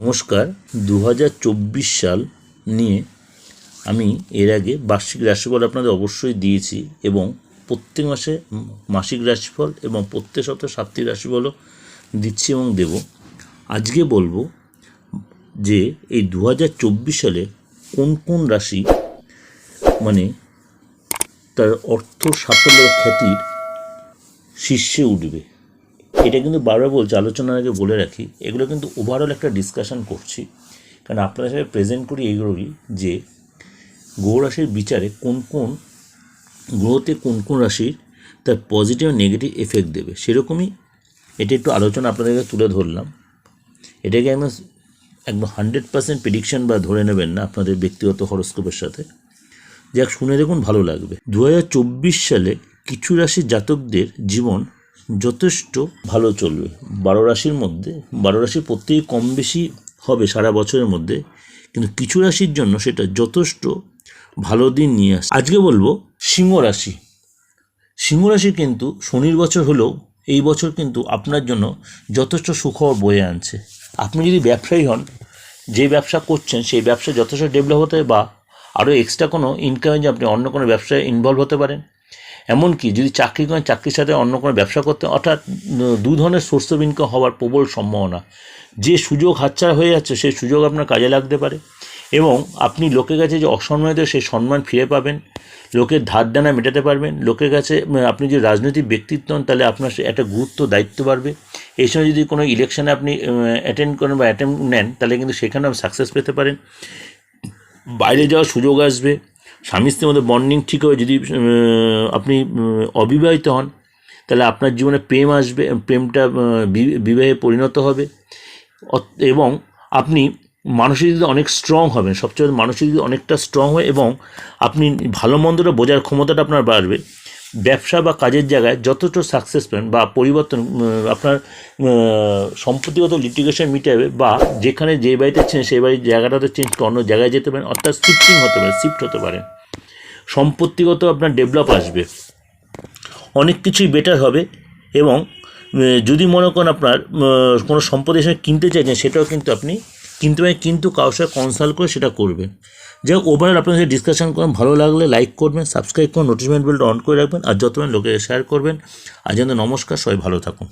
নমস্কার। দু হাজার চব্বিশ সাল নিয়ে আমি এর আগে বার্ষিক রাশিফল আপনাদের অবশ্যই দিয়েছি এবং প্রত্যেক মাসে মাসিক রাশিফল এবং প্রত্যেক সপ্তাহে সাপ্তাহিক রাশিফলও দিচ্ছি এবং দেব। আজকে বলব যে এই দু হাজার চব্বিশ সালে কোন কোন রাশি মানে তার অর্থ সাফল্য খ্যাতির শীর্ষে উঠবে। এটা কিন্তু বারবার বলছি, আলোচনার আগে বলে রাখি, এগুলো কিন্তু ওভারঅল একটা ডিসকাশন করছি। কারণ আপনাদের সাথে প্রেজেন্ট করি এইগুলোই যে গ্রহ রাশির বিচারে কোন কোন গ্রহতে কোন কোন রাশির তার পজিটিভ নেগেটিভ এফেক্ট দেবে। সেরকমই এটা একটু আলোচনা আপনাদেরকে তুলে ধরলাম। এটাকে একদম একদম হান্ড্রেড পার্সেন্ট প্রেডিকশন বা ধরে নেবেন না আপনাদের ব্যক্তিগত হরস্কোপের সাথে। যাক, শুনে দেখুন, ভালো লাগবে। দু হাজার চব্বিশ সালে কিছু রাশির জাতকদের জীবন যথেষ্ট ভালো চলবে। বারো রাশির মধ্যে, বারো রাশির প্রত্যেকে কম বেশি হবে সারা বছরের মধ্যে, কিন্তু কিছু রাশির জন্য সেটা যথেষ্ট ভালো দিন নিয়ে আসে। আজকে বলব সিংহ রাশি। সিংহ রাশি কিন্তু শনির বছর হলেও এই বছর কিন্তু আপনার জন্য যথেষ্ট সুখবর বয়ে আনছে। আপনি যদি ব্যবসায়ী হন, যে ব্যবসা করছেন সেই ব্যবসা যথেষ্ট ডেভেলপ হতে বা আরও এক্সট্রা কোনো ইনকামে যে আপনি অন্য কোনো ব্যবসায় ইনভলভ হতে পারেন এমনকি যদি চাকরি করেন, চাকরির সাথে অন্য কোনো ব্যবসা করতে, অর্থাৎ দু ধরনের সোর্স অফ ইনকাম হওয়ার প্রবল সম্ভাবনা। যে সুযোগ হাতছাড়া হয়ে যাচ্ছে, সেই সুযোগ আপনার কাজে লাগতে পারে। এবং আপনি লোকের কাছে যে অসম্মানিত, সেই সম্মান ফিরে পাবেন। লোকের ধার দেনা মেটাতে পারবেন। লোকের কাছে আপনি যে রাজনৈতিক ব্যক্তিত্ব হন, তাহলে আপনার একটা গুরুত্ব, দায়িত্ব বাড়বে। এই সময় যদি কোনো ইলেকশনে আপনি অ্যাটেন্ড করেন বা অ্যাটেম্প নেন, তাহলে কিন্তু সেখানে সাকসেস পেতে পারেন। বাইরে যাওয়ার সুযোগ আসবে। স্বামী স্ত্রীর মধ্যে বন্ডিং ঠিক হবে, যদি আপনি অবিবাহিত হন, তাহলে আপনার জীবনে প্রেম আসবে, প্রেমটা বিবাহে পরিণত হবে। এবং আপনি মানসিক দিকে অনেক স্ট্রং হবেন। সবচেয়ে মানসিক দিকে অনেকটা স্ট্রং হয়, এবং আপনি ভালো মন্দটা বোঝার ক্ষমতাটা আপনার বাড়বে। ব্যবসা বা কাজের জায়গায় যতটা সাকসেস পান বা পরিবর্তন আপনার সম্পত্তিগত লিটিগেশন মিটাবে বা যেখানে যে বাড়িতে ছিলেন সেই বাড়ির জায়গাটাতে চেঞ্জ করে অন্য জায়গায় যেতে পারেন, অর্থাৎ শিফটিং হতে পারে শিফট হতে পারে। সম্পত্তিগত আপনার ডেভেলপ আসবে। অনেক কিছুই বেটার হবে এবং যদি মনে করেন আপনার কোনো সম্পদের সঙ্গে কিনতে চাইছেন, সেটাও কিন্তু আপনি কিনতে কিন্তু কারোর সাথে কনসাল্ট করে সেটা করবেন যাই হোক ওভারঅল আপনার সাথে ডিসকাশন করেন ভালো লাগলে লাইক করবেন সাবস্ক্রাইব করুন নোটিফিকেশন বেলটা অন করে রাখবেন, আর যত লোকে শেয়ার করবেন, আর যেন নমস্কার, সবাই ভালো থাকুন।